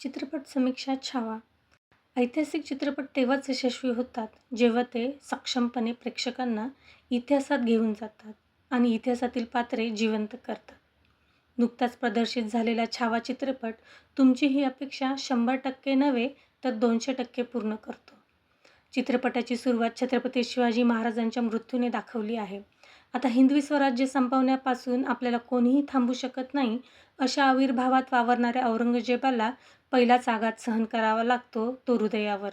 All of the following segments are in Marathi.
चित्रपट समीक्षा छावा. ऐतिहासिक चित्रपट तेव्हाच यशस्वी होतात जेव्हा ते सक्षमपणे प्रेक्षकांना इतिहासात घेऊन जातात आणि इतिहासातील पात्रे जिवंत करतात. नुकताच प्रदर्शित झालेला छावा चित्रपट तुमची ही अपेक्षा शंभर टक्के नव्हे तर दोनशे टक्के पूर्ण करतो. चित्रपटाची सुरुवात छत्रपती शिवाजी महाराजांच्या मृत्यूने दाखवली आहे. आता हिंदवी स्वराज्य संपवण्यापासून आपल्याला कोणीही थांबू शकत नाही अशा आविर्भावात वावरणाऱ्या औरंगजेबाला पहिलाच आघात सहन करावा लागतो तो हृदयावर.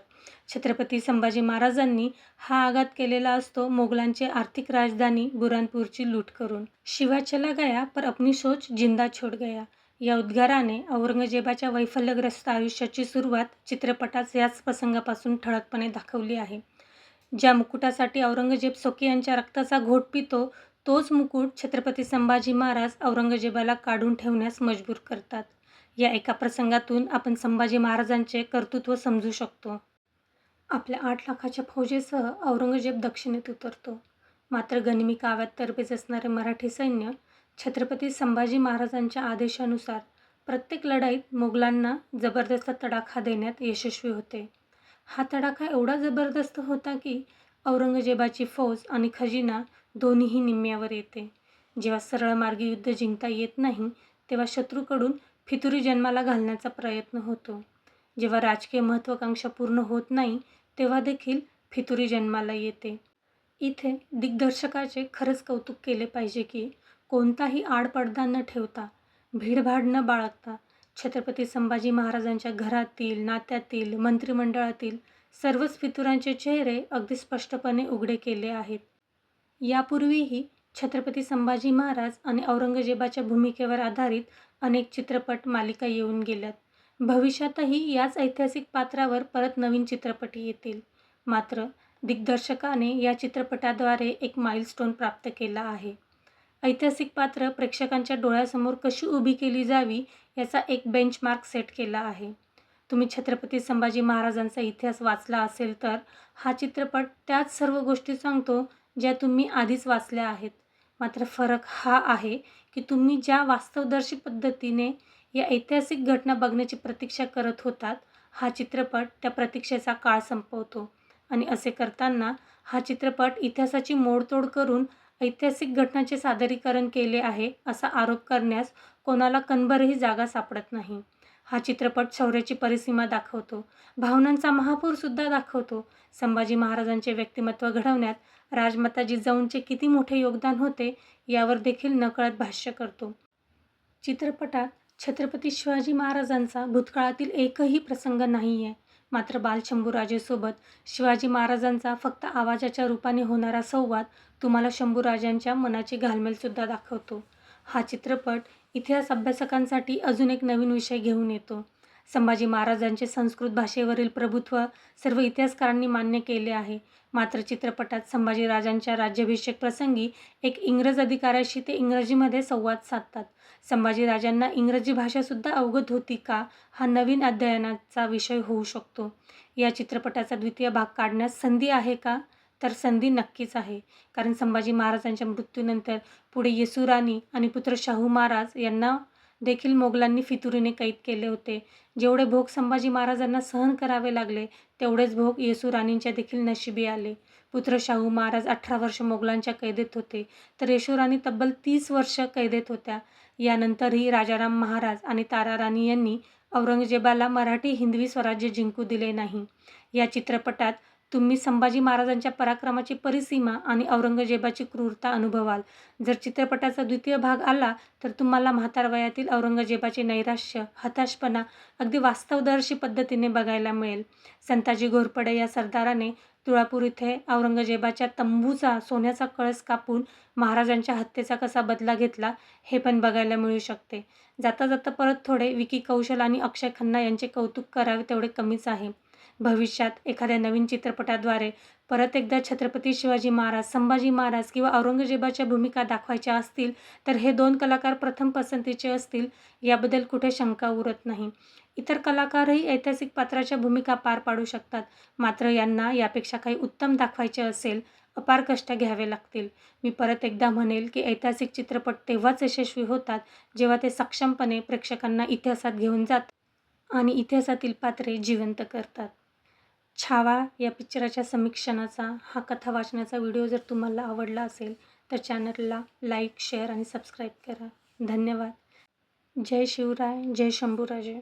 छत्रपती संभाजी महाराजांनी हा आघात केलेला असतो मोगलांची आर्थिक राजधानी बुरानपूरची लूट करून. शिवा चला गया पर अपनी सोच जिंदा छोड गया. या उद्गाराने औरंगजेबाच्या वैफल्यग्रस्त आयुष्याची सुरुवात चित्रपटात याच प्रसंगापासून ठळकपणे दाखवली आहे. ज्या मुकुटासाठी औरंगजेब स्वकीयांच्या रक्ताचा घोट पितो तोच मुकुट छत्रपती संभाजी महाराज औरंगजेबाला काढून ठेवण्यास मजबूर करतात. या एका प्रसंगातून आपण संभाजी महाराजांचे कर्तृत्व समजू शकतो. आपल्या आठ लाखाच्या फौजेसह औरंगजेब दक्षिणेत उतरतो. मात्र गनिमी काव्यात तरबेज असणारे मराठी सैन्य छत्रपती संभाजी महाराजांच्या आदेशानुसार प्रत्येक लढाईत मोगलांना जबरदस्त तडाखा देण्यात यशस्वी होते. हा तडाखा एवढा जबरदस्त होता की औरंगजेबाची फौज आणि खजिना दोन्हीही निम्म्यावर येते. जेव्हा सरळ मार्गी युद्ध जिंकता येत नाही तेव्हा शत्रूकडून फितुरी जन्माला घालण्याचा प्रयत्न होतो. जेव्हा राजकीय महत्त्वाकांक्षा पूर्ण होत नाही तेव्हा देखील फितुरी जन्माला येते. इथे दिग्दर्शकाचे खरंच कौतुक केले पाहिजे की कोणताही आडपडदा न ठेवता भीडभाड न बाळगता छत्रपती संभाजी महाराजांच्या घरातील नात्यातील मंत्रिमंडळातील सर्वच फितुरांचे चेहरे अगदी स्पष्टपणे उघडे केले आहेत. यापूर्वीही छत्रपती संभाजी महाराज आणि औरंगजेबाच्या भूमिकेवर आधारित अनेक चित्रपट मालिका येऊन गेल्यात. भविष्यातही याच ऐतिहासिक पात्रावर परत नवीन चित्रपट येतील. मात्र दिग्दर्शकाने या चित्रपटाद्वारे एक माइलस्टोन प्राप्त केला आहे. ऐतिहासिक पात्र प्रेक्षकांच्या डोळ्यासमोर कशी उभी केली जावी याचा एक बेंचमार्क सेट केला आहे. तुम्ही छत्रपती संभाजी महाराजांचा इतिहास वाचला असेल तर हा चित्रपट त्याच सर्व गोष्टी सांगतो ज्या तुम्ही आधीच वाचल्या आहेत. मात्र फरक हा आहे की तुम्ही ज्या वास्तवदर्शी पद्धतीने या ऐतिहासिक घटना बघण्याची प्रतीक्षा करत होतात हा चित्रपट त्या प्रतीक्षेचा काळ संपवतो. आणि असे करताना हा चित्रपट इतिहासाची मोडतोड करून ऐतिहासिक घटनांचे सादरीकरण केले आहे असा आरोप करण्यास कोणाला कणभरही जागा सापडत नाही. हा चित्रपट शौर्याची परिसीमा दाखवतो. भावनांचा महापूरसुद्धा दाखवतो. संभाजी महाराजांचे व्यक्तिमत्व घडवण्यात राजमाता जिजाऊंचे किती मोठे योगदान होते यावर देखील नकळत भाष्य करतो. चित्रपटात छत्रपती शिवाजी महाराजांचा भूतकाळातील एकही प्रसंग नाही आहे मात्र बालशंभूराजेसोबत शिवाजी महाराजांचा फक्त आवाजाच्या रूपाने होणारा संवाद तुम्हाला शंभूराजांच्या मनाची घालमेलसुद्धा दाखवतो. हा चित्रपट इतिहास अभ्यासकांसाठी अजून एक नवीन विषय घेऊन येतो. संभाजी महाराजांचे संस्कृत भाषेवरील प्रभुत्व सर्व इतिहासकारांनी मान्य केले आहे. मात्र चित्रपटात संभाजीराजांच्या राज्याभिषेक प्रसंगी एक इंग्रज अधिकाऱ्याशी ते इंग्रजीमध्ये संवाद साधतात. संभाजीराजांना इंग्रजी भाषासुद्धा अवगत होती का हा नवीन अध्ययनाचा विषय होऊ शकतो. या चित्रपटाचा द्वितीय भाग काढण्यास संधी आहे का? तर संधी नक्कीच आहे. कारण संभाजी महाराजांच्या मृत्यूनंतर पुढे येसुराणी आणि पुत्र शाहू महाराज यांना देखील मोगलांनी फितुरीने कैद केले होते. जेवढे भोग संभाजी महाराजांना सहन करावे लागले तेवढेच भोग येसू राणींच्या देखील नशिबी आले. पुत्र शाहू महाराज अठरा वर्ष मोगलांच्या कैदेत होते तर येशू राणी तब्बल तीस वर्ष कैदेत होत्या. यानंतरही राजाराम महाराज आणि तारा राणी यांनी औरंगजेबाला मराठी हिंदवी स्वराज्य जिंकू दिले नाही. या चित्रपटात तुम्ही संभाजी महाराजांच्या पराक्रमाची परिसीमा आणि औरंगजेबाची क्रूरता अनुभवाल. जर चित्रपटाचा द्वितीय भाग आला तर तुम्हाला म्हातार वयातील औरंगजेबाचे नैराश्य हताशपणा अगदी वास्तवदर्शी पद्धतीने बघायला मिळेल. संताजी घोरपडे या सरदाराने तुळापूर इथे औरंगजेबाच्या तंबूचा सोन्याचा कळस कापून महाराजांच्या हत्येचा कसा बदला घेतला हे पण बघायला मिळू शकते. जाता जाता परत थोडे विकी कौशल आणि अक्षय खन्ना यांचे कौतुक करावे तेवढे कमीच आहे. भविष्यात एखाद्या नवीन चित्रपटाद्वारे परत एकदा छत्रपती शिवाजी महाराज संभाजी महाराज किंवा औरंगजेबाच्या भूमिका दाखवायच्या असतील तर हे दोन कलाकार प्रथम पसंतीचे असतील याबद्दल कुठे शंका उरत नाही. इतर कलाकारही ऐतिहासिक पात्राच्या भूमिका पार पाडू शकतात मात्र यांना यापेक्षा काही उत्तम दाखवायचे असेल अपार कष्ट घ्यावे लागतील. मी परत एकदा म्हणेल की ऐतिहासिक चित्रपट तेव्हाच यशस्वी होतात जेव्हा ते सक्षमपणे प्रेक्षकांना इतिहासात घेऊन जातात आणि इतिहासातील पात्रे जिवंत करतात. छावा या पिक्चराच्या समीक्षणाचा हा कथा वाचण्याचा व्हिडिओ जर तुम्हाला आवडला असेल तर चॅनलला लाईक शेअर आणि सबस्क्राईब करा. धन्यवाद. जय शिवराय जय शंभूराजे.